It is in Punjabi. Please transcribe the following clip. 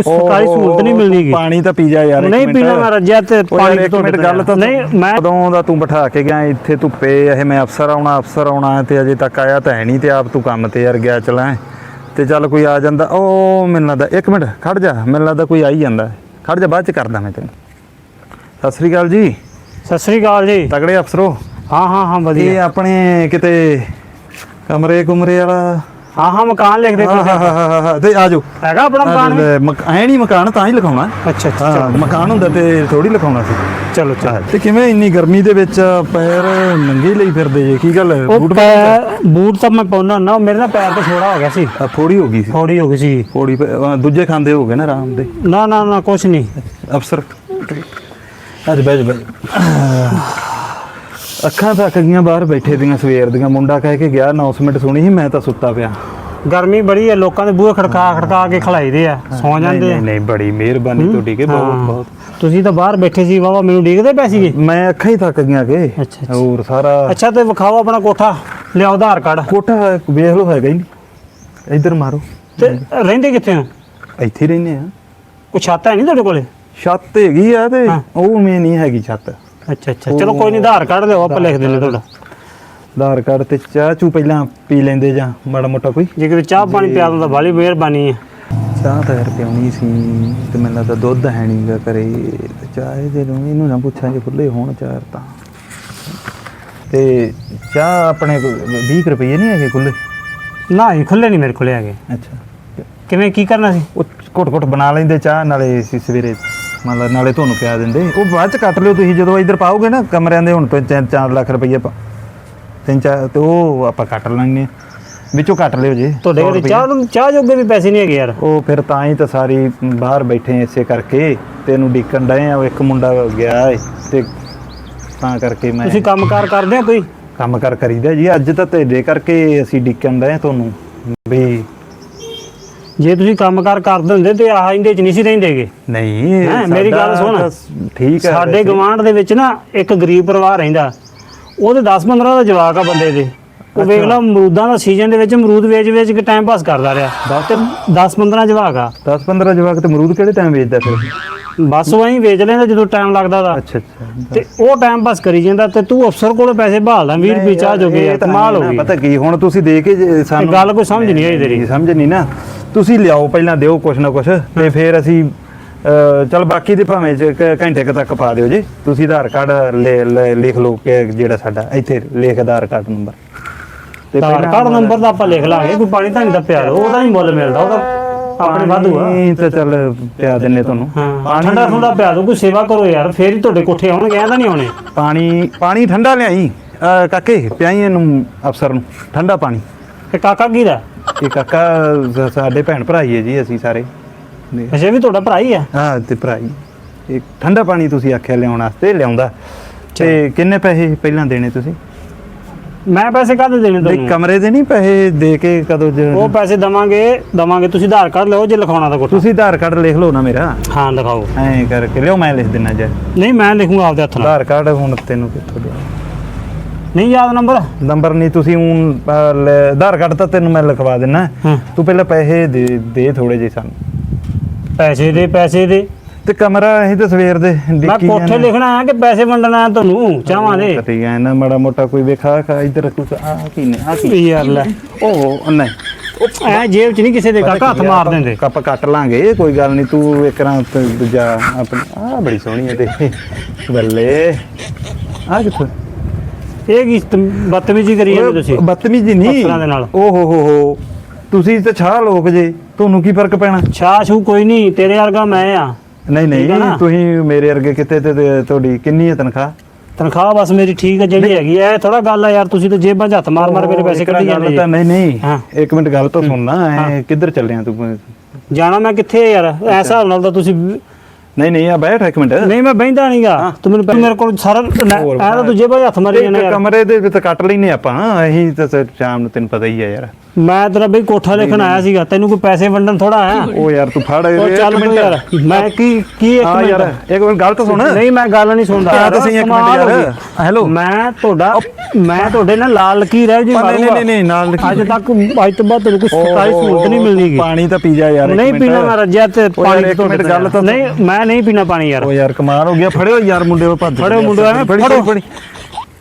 ਸਰਕਾਰੀ ਸਹੂਲਤ ਨਹੀਂ ਮਿਲਣੀਗੀ ਪਾਣੀ ਤਾਂ ਪੀ ਜਾ ਯਾਰ ਨਹੀਂ। ਪੀਣਾ ਮੈਂ ਰੱਜਿਆ ਤੇ ਪਾਣੀ ਇੱਕ ਮਿੰਟ ਗੱਲ ਤਾਂ ਨਹੀਂ ਮੈਂ ਕਦੋਂ ਦਾ ਤੂੰ ਬਿਠਾ ਕੇ ਗਿਆ ਇੱਥੇ ਧੁੱਪੇ ਇਹ ਮੈਂ ਅਫਸਰ ਆਉਣਾ ਅਫਸਰ ਆਉਣਾ ਤੇ ਅਜੇ ਤੱਕ ਆਇਆ ਤਾਂ ਹੈ ਨਹੀਂ ਤੇ ਆਪ ਤੂੰ ਕੰਮ ਤੇ ਯਾਰ ਗਿਆ ਚਲਾ ਤੇ ਚੱਲ ਕੋਈ ਆ ਜਾਂਦਾ। ਉਹ ਮੈਨੂੰ ਲੱਗਦਾ ਇੱਕ ਮਿੰਟ ਖੜ ਜਾ ਮੈਨੂੰ ਲੱਗਦਾ ਕੋਈ ਆ ਹੀ ਜਾਂਦਾ। ਖੜ ਜਾ ਬਾਅਦ ਚ ਕਰਦਾ ਮੈਂ ਤੈਨੂੰ। ਸਤਿ ਸ੍ਰੀ ਅਕਾਲ ਜੀ। ਸਤਿ ਸ੍ਰੀ ਅਕਾਲ ਜੀ। ਤਗੜੇ ਅਫਸਰੋ ਹਾਂ। ਹਾਂ ਹਾਂ ਇਹ ਵਧੀਆ। ਆਪਣੇ ਕਿਤੇ ਕਮਰੇ ਕੁਮਰੇ ਵਾਲਾ ਹਾਂ ਹਾਂ ਮਕਾਨ ਲਿਖਦੇ ਹਾਂ ਹਾਂ ਹਾਂ ਹਾਂ, ਹਾਂ ਤੇ ਆ ਜਾਓ ਹੈਗਾ ਆਪਣਾ ਮਕਾਨ ਵੀ? ਐ ਨਹੀਂ ਮਕਾਨ ਤਾਂ ਹੀ ਲਿਖਾਉਣਾ। ਅੱਛਾ ਅੱਛਾ ਮਕਾਨ ਹੁੰਦਾ ਤੇ ਥੋੜੀ ਲਿਖਾਉਣਾ ਸੀ। ਚਲੋ ਚਲੋ। ਤੇ ਕਿਵੇਂ ਇੰਨੀ ਗਰਮੀ ਦੇ ਵਿੱਚ ਪੈਰ ਨੰਗੇ ਲਈ ਫਿਰਦੇ ਜੇ? ਕੀ ਗੱਲ ਬੂਟ ਬੂਟ ਤਾਂ ਮੈਂ ਪਾਉਣਾ ਨਾ ਮੇਰੇ ਨਾਲ ਪੈਰ ਤੇ ਥੋੜਾ ਹੋ ਗਿਆ ਸੀ। ਥੋੜੀ ਹੋ ਗਈ ਸੀ। ਥੋੜੀ ਹੋ ਗਈ ਸੀ। ਥੋੜੀ ਦੂਜੇ ਖਾਂਦੇ ਹੋ ਗਏ ਨਾ ਆਰਾਮ ਦੇ। ਨਾ ਨਾ ਨਾ ਕੁਛ ਨਹੀਂ। ਅਫਸਰ। ਅੱਜ ਬੈਜ ਬੈਜ ਅੱਖਾਂ ਥੱਕ ਗਈਆਂ ਬਾਹਰ ਬੈਠੇ ਦੀਆਂ ਸਵੇਰ ਦੀਆਂ। ਮੁੰਡਾ ਕਹਿ ਕੇ ਗਿਆ ਅਨਾਉਂਸਮੈਂਟ ਸੁਣੀ ਸੀ ਮੈਂ ਤਾਂ ਸੁੱਤਾ ਪਿਆ। ਗਰਮੀ ਬੜੀ ਹੈ ਲੋਕਾਂ ਦੇ ਬੂਹੇ ਖੜਕਾ ਖੜਕਾ ਕੇ ਖਲਾਈਦੇ ਆ ਸੌ ਜਾਂਦੇ ਨਹੀਂ ਆ। ਨਹੀਂ ਬੜੀ ਮਿਹਰਬਾਨੀ ਤੁਹਾਡੀ ਕਿ ਬਹੁਤ। ਬਹੁਤ। ਤੁਸੀਂ ਤਾਂ ਬਾਹਰ ਬੈਠੇ ਸੀ ਵਾਵਾ ਮੈਨੂੰ ਡੀਕਦੇ ਪਏ ਸੀਗੇ। ਮੈਂ ਅੱਖਾਂ ਹੀ ਥੱਕ ਗਈਆਂ ਕਿ। ਹੋਰ ਸਾਰਾ ਅੱਛਾ ਤੇ ਵਿਖਾਓ ਆਪਣਾ ਕੋਠਾ ਲਿਆਓ ਆਧਾਰ ਕਾਰਡ। ਕੋਠਾ ਵੇਖ ਲਓ ਹੈਗਾ ਹੀ ਨਹੀਂ। ਇੱਧਰ ਮਾਰੋ। ਤੇ ਰਹਿੰਦੇ ਕਿੱਥੇ ਹੋ ਇੱਥੇ ਰਹਿੰਦੇ ਆ। ਕੋਈ ਛੱਤ ਹੈ ਨਹੀਂ ਤੁਹਾਡੇ ਕੋਲੇ? ਛੱਤ ਹੈਗੀ ਆ ਤੇ। ਉਹ ਮੇ ਨਹੀਂ ਹੈਗੀ ਛੱਤ। ਅੱਛਾ ਅੱਛਾ। ਚਲੋ ਕੋਈ ਨਹੀਂ ਆਧਾਰ ਕਾਰਡ ਲਿਆਓ ਆਪਾਂ ਲਿਖ ਦਿੰਦੇ ਤੁਹਾਡਾ। ਆਧਾਰ ਕਾਰਡ ਤੇ ਚਾਹ ਚੂ ਪਹਿਲਾਂ ਪੀ ਲੈਂਦੇ ਜਾਂ ਮਾੜਾ ਮੋਟਾ ਕੋਈ? ਜੇ ਕਿਤੇ ਚਾਹ ਪਾਣੀ ਪਿਆ ਦਿੰਦਾ ਬਾਲੀ ਮਿਹਰਬਾਨੀ ਹੈ ਚਾਹ ਤਾਂ ਯਾਰ ਪਿਉਣੀ ਸੀ ਤੇ ਮੈਨੂੰ ਲੱਗਦਾ ਦੁੱਧ ਹੈ ਨਹੀਂਗਾ ਘਰੇ ਤੇ ਚਾਹ ਦੇ ਨੂੰ ਇਹਨੂੰ ਨਾ ਪੁੱਛਾਂ ਜੇ ਖੁੱਲੇ ਹੋਣ ਚਾਰ ਤਾਂ। ਤੇ ਚਾਹ ਆਪਣੇ ਕੋਲ 20 ਰੁਪਏ ਨਹੀਂ ਹੈਗੇ ਖੁੱਲੇ ਨਾ ਇਹ ਖੁੱਲੇ ਨਹੀਂ ਮੇਰੇ ਕੋਲੇ ਹੈਗੇ। ਅੱਛਾ। ਕਿਵੇਂ ਕੀ ਕਰਨਾ ਸੀ? ਉਹ ਘੁੱਟ ਘੁੱਟ ਬਣਾ ਲੈਂਦੇ ਚਾਹ ਨਾਲੇ ਅਸੀਂ ਸਵੇਰੇ ਮਤਲਬ ਨਾਲੇ ਤੁਹਾਨੂੰ ਪਿਆ ਦਿੰਦੇ ਉਹ ਬਾਅਦ ਚ ਕੱਟ ਲਿਓ ਤੁਸੀਂ ਜਦੋਂ ਇੱਧਰ ਪਾਓਗੇ ਨਾ ਕਮਰਿਆਂ ਦੇ ਹੁਣ ਤੋਂ 4 ਲੱਖ ਰੁਪਏ ਤਿੰਨ ਚਾਰ ਤੇ ਉਹ ਆਪਾਂ ਕੱਟ ਲੈਣੇ ਵਿੱਚੋਂ ਕੱਟ ਲਿਓ ਜੀ ਤੁਹਾਡੇ ਰੁਪਈਆ। ਚਾਹ ਨੂੰ ਚਾਹ ਜੋਗੇ ਵੀ ਪੈਸੇ ਨਹੀਂ ਹੈਗੇ ਯਾਰ। ਉਹ ਫਿਰ ਤਾਂ ਹੀ ਤਾਂ ਸਾਰੀ ਬਾਹਰ ਬੈਠੇ ਇਸੇ ਕਰਕੇ ਤੈਨੂੰ ਡੀਕਣ ਡਏ ਆ ਉਹ ਇੱਕ ਮੁੰਡਾ ਗਿਆ ਏ ਤੇ ਤਾਂ ਕਰਕੇ ਮੈਂ ਤੁਸੀਂ ਕੰਮਕਾਰ ਕਰਦੇ ਹੋ ਕੋਈ? ਕੰਮ ਕਰ ਕਰੀਦਾ ਜੀ ਅੱਜ ਤਾਂ ਤੇਰੇ ਕਰਕੇ ਅਸੀਂ ਡੀਕਣ ਡਏ ਆ ਤੁਹਾਨੂੰ ਵੀ ਜੇ ਤੁਸੀਂ ਕੰਮਕਾਰ ਕਰਦੇ ਹੁੰਦੇ ਤੇ ਆਹ ਇਹਦੇ ਚ ਨਹੀਂ ਸੀ ਰਹਿੰਦੇਗੇ। ਨਹੀਂ ਇਹ ਹੈਂ, ਮੇਰੀ ਗੱਲ ਸਾਡਾ ਸੁਣ। ਤਾਂ ਠੀਕ ਹੈ ਸਾਡੇ। ਗਵਾਂਢ ਦੇ ਵਿੱਚ ਨਾ ਇੱਕ ਗਰੀਬ ਪਰਿਵਾਰ ਰਹਿੰਦਾ। ਉਹਦੇ 10-15 ਦਾ ਜਵਾਕ ਆ ਬੰਦੇ ਦੇ। ਉਹ ਵੇਖ ਲਾ ਅਮਰੂਦਾਂ ਦਾ ਸੀਜ਼ਨ ਦੇ ਵਿੱਚ ਅਮਰੂਦ ਵੇਚ-ਵੇਚ ਕੇ ਟਾਈਮ ਪਾਸ ਕਰਦਾ ਰਿਹਾ। ਤੇ 10-15 ਜਵਾਕ ਆ। 10 15 ਜਵਾਕ ਤੇ ਅਮਰੂਦ ਕਿਹੜੇ ਟਾਈਮ ਵੇਚਦਾ ਫਿਰ? ਬਸ ਉਹ ਐਂ ਵੇਚ ਲੈਂਦਾ ਜਦੋਂ ਟਾਈਮ ਲੱਗਦਾ ਦਾ ਅੱਛਾ ਅੱਛਾ। ਤੇ ਉਹ ਟਾਈਮ ਪਾਸ ਕਰੀ ਜਾਂਦਾ ਤੇ ਤੂੰ ਅਫਸਰ ਕੋਲੋਂ ਪੈਸੇ ਭਾਲਦਾ 20 ਰੁਪਏ ਚਾਹ ਜੋਗੇ ਇਹ ਤਾਂ ਕਮਾਲ ਹੋ ਨਾ, ਗਈ। ਪਤਾ ਕੀ ਹੁਣ ਤੁਸੀਂ ਦੇ ਕੇ ਜੇ ਸਾਨੂੰ ਗੱਲ ਕੋਈ ਸਮਝ ਨਹੀਂ ਆਈ ਤੇਰੀ। ਸਮਝ ਨਹੀਂ ਨਾ। ਤੁਸੀਂ ਲਿਆਓ ਪਹਿਲਾਂ ਦਿਓ ਕੁਛ ਨਾ ਕੁਛ ਤੇ ਫਿਰ ਅਸੀਂ ਅਹ, ਚੱਲ ਬਾਕੀ ਦੇ ਭਾਵੇਂ ਚ ਕ- ਘੰਟੇ ਕੁ ਤੱਕ ਪਾ ਦਿਓ ਜੀ। ਤੁਸੀਂ ਆਧਾਰ ਕਾਰਡ ਲੈ- ਲੈ- ਲਿਖ ਲਓ ਕਿ ਜਿਹੜਾ ਸਾਡਾ ਇੱਥੇ ਲਿਖ ਆਧਾਰ ਕਾਰਡ ਨੰਬਰ। ਤੇ ਆਧਾਰ ਕਾਰਡ ਨੰਬਰ ਦਾ ਆਪਾਂ ਲਿਖ ਲਾਂਗੇ ਕੋਈ ਪਾਣੀ ਤਾਂ ਨਹੀਂ ਦਾ ਪਿਆ ਉਹਦਾ ਹੀ ਮੁੱਲ ਮਿਲਦਾ ਉਹਦਾ। ਆਪਣੇ ਵਾਧੂ ਆ। ਪਾਣੀ ਤਾਂ ਚੱਲ ਪਿਆ ਦਿੰਨੇ ਤੁਹਾਨੂੰ। ਹਾਂ ਠੰਡਾ ਠੰਡਾ ਪਿਆ ਦੋ ਕੋਈ ਸੇਵਾ ਕਰੋ ਯਾਰ ਫੇਰ ਹੀ ਤੁਹਾਡੇ ਕੋਠੇ ਆਉਣਗੇ ਐਂ ਤਾਂ ਨਹੀਂ ਆਉਣੇ। ਪਾਣੀ ਪਾਣੀ ਠੰਡਾ ਲਿਆਈ। ਕਾਕੇ ਪਿਆਈ ਇਹਨੂੰ ਅਫਸਰ ਨੂੰ ਠੰਡਾ ਪਾਣੀ। ਤੇ ਕਾਕਾ ਕੀ ਦਾ? ਇਹ ਕਾਕਾ ਸ- ਸਾਡੇ ਭੈਣ ਭਰਾ ਹੀ ਹੈ ਜੀ ਅਸੀਂ ਸਾਰੇ। ਨੇ। ਵੀ ਤੁਹਾਡਾ ਭਰਾ ਹੀ ਆ ਹਾਂ ਤੇ ਭਰਾ ਹੀ। ਇਹ ਠੰਡਾ ਪਾਣੀ ਤੁਸੀਂ ਆਖਿਆ ਲਿਆਉਣ ਵਾਸਤੇ ਲਿਆਉਂਦਾ। ਤੇ ਕਿੰਨੇ ਪੈਸੇ ਪਹਿਲਾਂ ਦੇਣੇ ਤੁਸੀਂ? ਮੈਂ ਪੈਸੇ ਕਾਹਦੇ ਦੇਣੇ ਨਹੀਂ ਤੁਹਾਨੂੰ? ਕਮਰੇ ਦੇ ਨਹੀਂ ਪੈਸੇ ਦੇ ਕੇ ਕਦੋਂ ਜ- ਉਹ ਪੈਸੇ ਦਵਾਂਗੇ ਦਵਾਂਗੇ ਤੁਸੀਂ ਆਧਾਰ ਕਾਰਡ ਲਓ ਜੇ ਲਿਖਾਉਣਾ ਤਾਂ ਕੋਠਾ। ਤੁਸੀਂ ਆਧਾਰ ਕਾਰਡ ਲਿਖ ਲਓ ਨਾ ਮੇਰਾ। ਹਾਂ ਲਿਖਾਓ। ਐਂ ਕਰਕੇ ਲਿਓ ਮੈਂ ਲਿਖ ਦਿੰਨਾ ਜੇ। ਨਹੀਂ ਮੈਂ ਲਿਖੂੰਗਾ ਆਪਦੇ ਹੱਥ ਨਾਲ। ਆਧਾਰ ਕਾਰਡ ਹੁਣ ਤੈਨੂੰ ਕਿੱਥੋਂ ਦੇ ਨਹੀਂ ਯਾਦ ਨੰਬਰ? ਨੰਬਰ ਨਹੀਂ ਤੁਸੀਂ ਹੁਣ ਆਧਾਰ ਕਾਰਡ ਤਾਂ ਤੈਨੂੰ ਮੈਂ ਲਿਖਵਾ ਦਿੰਨਾ। ਤੂੰ ਪਹਿਲਾਂ ਪੈਸੇ ਦੇ ਦੇ ਥੋੜੇ ਜਿਹੇ ਸਾਨੂੰ। ਪੈਸੇ ਦੇ ਪੈਸੇ ਦੇ। ਤੇ ਕਮਰਾ ਅਸੀਂ ਤਾਂ ਸਵੇਰ ਦੇ ਮੈਂ ਕੋਠੇ ਲਿਖਣਾ ਹੈ ਕਿ ਪੈਸੇ ਵੰਡਣਾ ਹੈ ਤੁਹਾਨੂੰ ਚਾਹਾਂ ਦੇ। ਠੀਕ ਹੈ ਨਾ ਮਾੜਾ ਮੋਟਾ ਕੋਈ ਵੇਖਾ ਖਾ ਇੱਧਰ ਕੁਛ ਆ ਕੀ ਨੇ ਆ ਕੀ? ਯਾਰ ਲੈ। ਉਹ ਨਹੀਂ। ਐ ਜੇਬ ਚ ਨਹੀਂ ਕਿਸੇ ਦੇ ਕਾਕਾ ਹੱਥ ਮਾਰ ਦਿੰਦੇ। ਕੱਪ ਕੱਟ ਲਾਂਗੇ ਕੋਈ ਗੱਲ ਨਹੀਂ ਤੂੰ ਇੱਕ ਰਾਂ ਤੇ ਦੂਜਾ ਆਪਣੀ। ਆ ਬੜੀ ਸੋਹਣੀ ਹੈ ਤੇ। ਬੱਲੇ। ਆ ਕਿੱਥੋਂ? ਇਹ ਕੀ ਤਮ- ਬਦਤਮੀਜ਼ੀ ਕਰੀ ਜਾਂਦੇ ਤੁਸੀਂ? ਬਦਤਮੀਜੀ ਨਹੀਂ। ਅਫਸਰਾਂ ਦੇ ਨਾਲ। ਓ ਹੋ ਹੋ ਹੋ ਤੁਸੀਂ ਤੇ ਛਾਹ ਲੋਕ ਜੇ ਤੁਹਾਨੂੰ ਕੀ ਫ਼ਰਕ ਪੈਣਾ? ਛਾਛੂ ਕੋਈ ਨਹੀਂ ਤੇਰੇ ਵਰਗਾ ਮੈਂ ਆ। ਨਹੀਂ ਠੀਕ ਹੈ ਨਾ? ਨਹੀਂ ਤੁਸੀਂ ਮੇਰੇ ਅਰਗੇ ਕਿਤੇ ਤੇ ਤੇ ਤੁਹਾਡੀ ਕਿੰਨੀ ਹੈ ਤਨਖਾਹ? ਤਨਖਾਹ ਬਸ ਮੇਰੀ ਠੀਕ ਹੈ ਜਿਹੜੀ ਹੈਗੀ ਐ ਥੋੜਾ ਗੱਲ ਆ ਯਾਰ ਤੁਸੀਂ ਤਾਂ ਜੇਬਾਂ 'ਚ ਹੱਥ ਮਾਰ ਮਾਰ ਮੇਰੇ ਪੈਸੇ ਕੱਢੀ ਜਾਂਦੇ ਤਾਂ ਨਹੀਂ ਨਹੀਂ। ਹਾਂ। ਇੱਕ ਮਿੰਟ ਗੱਲ ਤਾਂ ਸੁਣਨਾ ਐ ਕਿੱਧਰ ਚੱਲਿਆ ਤੂੰ। ਜਾਣਾ ਮੈਂ ਕਿੱਥੇ ਯਾਰ? ਐ ਹਿਸਾਬ ਨਾਲ ਤਾਂ ਤੁਸੀਂ ਨਹੀਂ ਨਹੀਂ ਆ ਬੈਠ ਇੱਕ ਮਿੰਟ। ਨਹੀਂ ਮੈਂ ਬਹਿੰਦਾ ਨਹੀਂਗਾ। ਤੂੰ ਮੈਨੂੰ ਮੇਰੇ ਕੋਲ ਸਾਰਾ ਐ ਤਾਂ ਜੇਬਾਂ 'ਚ ਹੱਥ ਮਾਰੀ ਯਾਰ। ਕਮਰੇ ਦੇ ਵਿੱਚ ਕੱਟ ਲੈਨੇ ਆਪਾਂ। ਅਸੀਂ ਤਾਂ ਸ਼ਾਮ ਨੂੰ ਤੈਨੂੰ ਪਤਾ ਹੀ ਹੈ ਯਾਰ। ਮੈਂ ਤੇਰਾ ਬਈ ਕੋਠਾ ਲਿਖਣ ਆਇਆ ਸੀਗਾ। ਤੈਨੂੰ ਕੋਈ ਪੈਸੇ ਵੰਡਣ ਥੋੜਾ ਆਇਆ? ਉਹ ਯਾਰ ਤੂੰ ਫੜ ਇੱਕ ਚੱਲ ਮਿੰਟ। ਯਾਰ। ਮੈਂ ਕੀ ਕੀ ਇੱਕ ਹਾਂ ਯਾਰ ਮਿੰਟ ਇੱਕ ਮਿੰਟ ਗੱਲ ਤਾਂ ਸੁਣ। ਨਹੀਂ ਮੈਂ ਗੱਲ ਨਹੀਂ ਸੁਣਦਾ। ਆ ਤਾਂ ਸਹੀ ਇੱਕ ਮਿੰਟ ਯਾਰ। ਹੈਲੋ। ਮੈਂ ਤੁਹਾਡਾ ਮੈਂ ਤੁਹਾਡੇ ਨਾਲ ਲਾਲ ਲਕੀਰ ਹੈ ਜੀ ਨਹੀਂ, ਨਹੀਂ। ਨਹੀਂ, ਨਾਲ। ਅੱਜ ਤੱਕ ਅੱਜ ਤੋਂ ਬਾਅਦ ਤੈਨੂੰ ਕੋਈ ਸਰਕਾਰੀ ਸਹੂਲਤ ਨਹੀਂ ਮਿਲਣੀ ਗੀ। ਪਾਣੀ ਤਾਂ ਪੀ ਜਾ ਯਾਰ ਨਹੀਂ ਮਿੰਟ। ਪੀਣਾ ਮੈਂ ਰੱਜਿਆ ਤੇ ਯਾਰ ਪਾਣੀ ਮਿੰਟ ਗੱਲ ਤਾਂ ਨਹੀਂ ਮੈਂ ਨਹੀਂ ਪੀਣਾ ਪਾਣੀ ਯਾਰ ਉਹ ਯਾਰ ਕਮਾਲ ਹੋ ਗਿਆ ਫੜਿਓ ਯਾਰ ਮੁੰਡੇ ਉਹ ਭੱਜ ਫੜਿਓ ਮੁੰਡੇ ਐਵੇਂ। ਫੜੀ